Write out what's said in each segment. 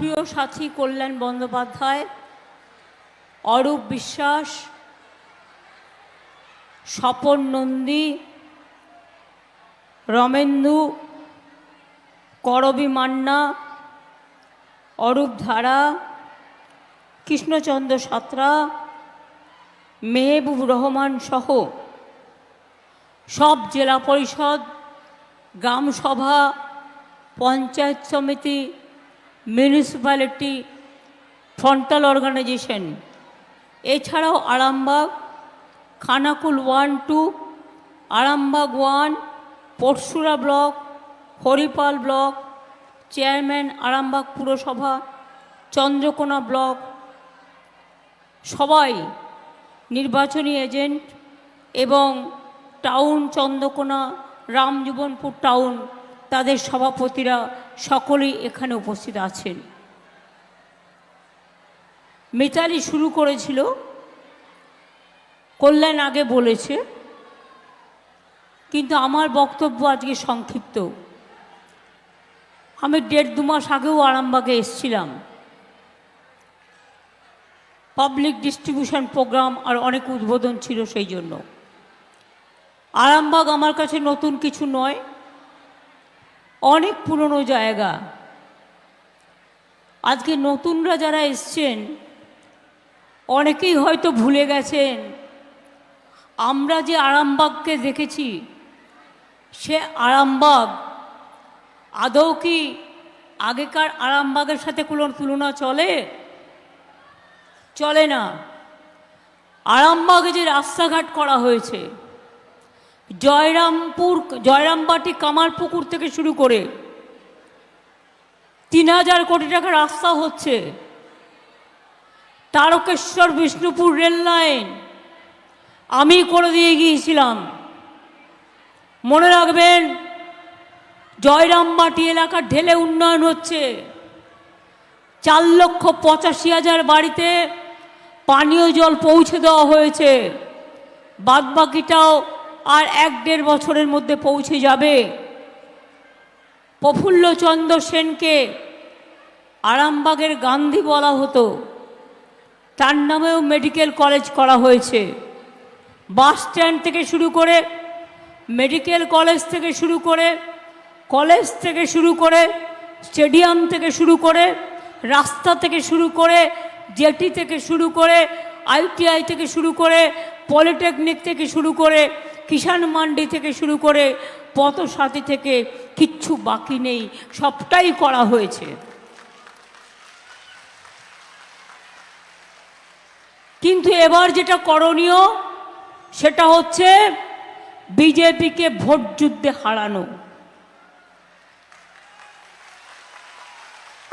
প্রিয় সাথী কল্যাণ বন্দ্যোপাধ্যায়, অরূপ বিশ্বাস, স্বপন নন্দী, রমেন্দু, করবী মান্না, অরূপ ধারা, কৃষ্ণচন্দ্র সাঁতরা মেহবুব রহমান সহ সব জেলা পরিষদ, গ্রামসভা, পঞ্চায়েত সমিতি মিউনিসিপ্যালিটি ফ্রন্টাল অর্গানাইজেশন এছাড়াও Arambagh, Khanakul one two, Arambagh one, Pursurah block, Haripal block, chairman Arambagh পুরসভা, চন্দ্রকোনা ব্লক। সবাই নির্বাচনী এজেন্ট এবং টাউন চন্দ্রকোনা রামজীবনপুর টাউন তাদের সভাপতিরা সকলেই এখানে উপস্থিত আছেন। মিতালি শুরু করেছিল। কল্যাণ আগে বলেছে। কিন্তু আমার বক্তব্য আজকে সংক্ষিপ্ত। আমি দেড় দু মাস আগেও আরামবাগে এসছিলাম। পাবলিক ডিস্ট্রিবিউশন প্রোগ্রাম আর অনেক উদ্বোধন ছিল সেই জন্য। আরামবাগ আমার কাছে নতুন কিছু নয়। অনেক পুরনো জায়গা। আজকে নতুনরা যারা এসছেন, অনেকেই হয়তো ভুলে গেছেন, আমরা যে আরামবাগকে দেখেছি, সে আরামবাগ আদৌ কি আগেকার আরামবাগের সাথে কোনো তুলনা চলে? চলে না। আরামবাগে যে রাস্তাঘাট করা হয়েছে জয়রামপুর, জয়রামবাটি কামারপুকুর থেকে শুরু করে তিন হাজার কোটি টাকা রাস্তা হচ্ছে। তারকেশ্বর, বিষ্ণুপুর রেল লাইন আমি করে দিয়ে গিয়েছিলাম। মনে রাখবেন, জয়রামবাটি এলাকার ঢেলে উন্নয়ন হচ্ছে। চার লক্ষ পঁচাশি হাজার বাড়িতে পানীয় জল পৌঁছে দেওয়া হয়েছে। বাদবাকিটাও আর এক দেড় বছরের মধ্যে পৌঁছে যাবে। প্রফুল্লচন্দ্র সেনকে আরামবাগের গান্ধী বলা হতো। তার নামেও মেডিকেল কলেজ করা হয়েছে। বাস স্ট্যান্ড থেকে শুরু করে মেডিকেল কলেজ থেকে শুরু করে কলেজ থেকে শুরু করে স্টেডিয়াম থেকে শুরু করে রাস্তা থেকে শুরু করে জেটি থেকে শুরু করে আইটিআই থেকে শুরু করে পলিটেকনিক থেকে শুরু করে কিষাণ মান্ডি থেকে শুরু করে পথসাথী থেকে কিচ্ছু বাকি নেই, সবটাই করা হয়েছে। কিন্তু এবার যেটা করণীয়, সেটা হচ্ছে বিজেপিকে ভোট যুদ্ধে হারানো।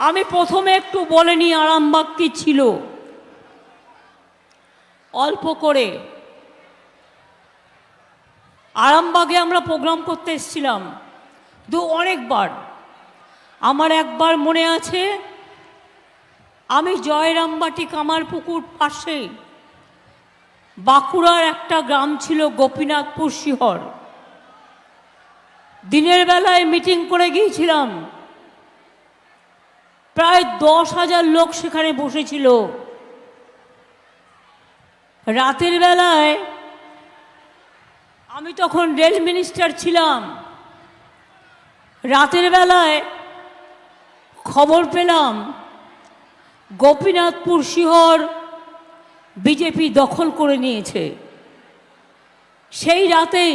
আমি প্রথমে একটু বলে নিই, আরামবাগ কি ছিল? অল্প করে আরামবাগে আমরা প্রোগ্রাম করতে এসেছিলাম। দু অনেকবার। আমার একবার মনে আছে, আমি জয়রামবাটি কামারপুকুর পাশে বাঁকুড়ার একটা গ্রাম ছিল গোপীনাথপুর শিহর। দিনের বেলায় মিটিং করে গিয়েছিলাম। প্রায় দশ হাজার লোক সেখানে বসেছিল। রাতের বেলায় তখন রেল মিনিস্টার ছিলাম। রাতের বেলায় খবর পেলাম, গোপীনাথপুর শিহর বিজেপি দখল করে নিয়েছে। সেই রাতে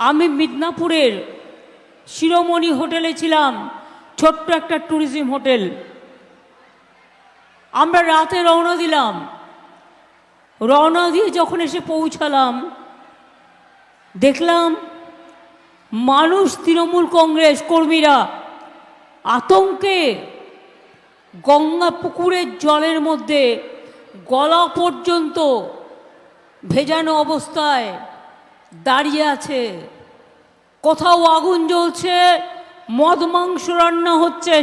আমি মিদনাপুরের শিরোমণি হোটেলে ছিলাম, ছোট্ট একটা ট্যুরিজম হোটেল। আমরা রাতে রওনা দিলাম। রওনা দিয়ে যখন এসে পৌঁছালাম দেখলাম মানুষ তৃণমূল কংগ্রেস কর্মীরা আতঙ্কে গঙ্গা পুকুরের জলের মধ্যে গলা পর্যন্ত ভেজানো অবস্থায় দাঁড়িয়ে আছে। কোথাও আগুন জ্বলছে, মদ মাংস রান্না হচ্ছে